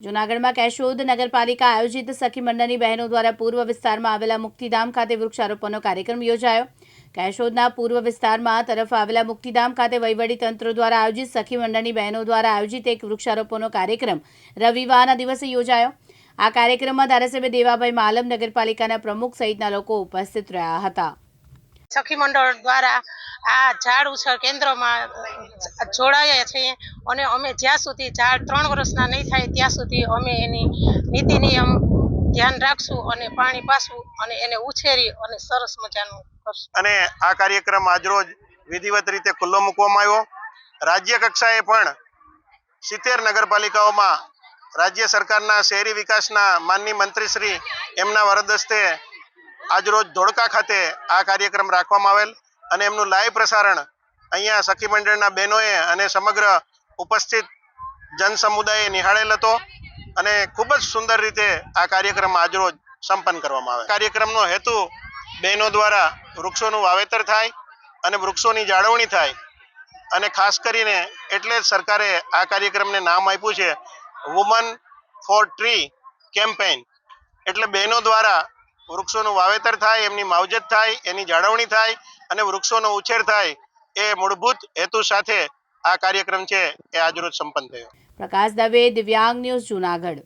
જૂનાગઢમાં કેશોદ નગરપાલિકા આયોજિત સખી મંડળની બહેનો દ્વારા પૂર્વ વિસ્તારમાં આવેલા મુક્તિધામ ખાતે વૃક્ષારોપણનો કાર્યક્રમ યોજાયો. કેશોદના પૂર્વ વિસ્તારમાં તરફ આવેલા મુક્તિધામ ખાતે વહીવટી તંત્ર દ્વારા આયોજિત સખી મંડળની બહેનો દ્વારા આયોજિત એક વૃક્ષારોપણનો કાર્યક્રમ રવિવારના દિવસે યોજાયો. આ કાર્યક્રમમાં ધારાસભ્ય દેવાભાઈ માલમ નગરપાલિકાના પ્રમુખ સહિતના લોકો ઉપસ્થિત રહ્યા હતા. સખી મંડળ દ્વારા આ ઝાડ ઉછેર કેન્દ્રમાં જોડાયા છીએ અને અમે જ્યાં સુધી ઝાડ ત્રણ વર્ષના નહીં થાય ત્યાં સુધી અમે એની નીતિ નિયમ ધ્યાન રાખશું અને પાણી પાસવું અને એને ઉછેરી અને સરસ મજાનું કરશું. અને આ કાર્યક્રમ આજરોજ વિધિવત રીતે ખુલ્લો મૂકવામાં આવ્યો. રાજ્ય કક્ષાએ પણ સિત્તેર નગરપાલિકાઓમાં રાજ્ય સરકારના શહેરી વિકાસના માનની મંત્રીશ્રી એમના વરદસ્તે આજરોજ ધોળકા ખાતે આ કાર્યક્રમ રાખવામાં આવેલ અને એમનું લાઈવ પ્રસારણ અહીંયા સખી મંડળના બહેનોએ અને સમગ્ર ઉપસ્થિત જન સમુદાયે નિહાળેલ હતો અને ખૂબ જ સુંદર રીતે આ કાર્યક્રમ આજરોજ સંપન્ન કરવામાં આવે. કાર્યક્રમનો હેતુ બહેનો દ્વારા વૃક્ષોનું વાવેતર થાય અને વૃક્ષોની જાળવણી થાય અને ખાસ કરીને એટલે જ સરકારે આ કાર્યક્રમને નામ આપ્યું છે વુમન ફોર ટ્રી કેમ્પેઇન એટલે બહેનો દ્વારા વૃક્ષોનું વાવેતર થાય, એમની માવજત થાય, એની જાળવણી થાય અને વૃક્ષોનો ઉછેર થાય એ મૂળભૂત હેતુ સાથે આ કાર્યક્રમ છે એ આજરોજ સંપન્ન થયો. પ્રકાશ દવે, દિવ્યાંગ ન્યૂઝ જૂનાગઢ.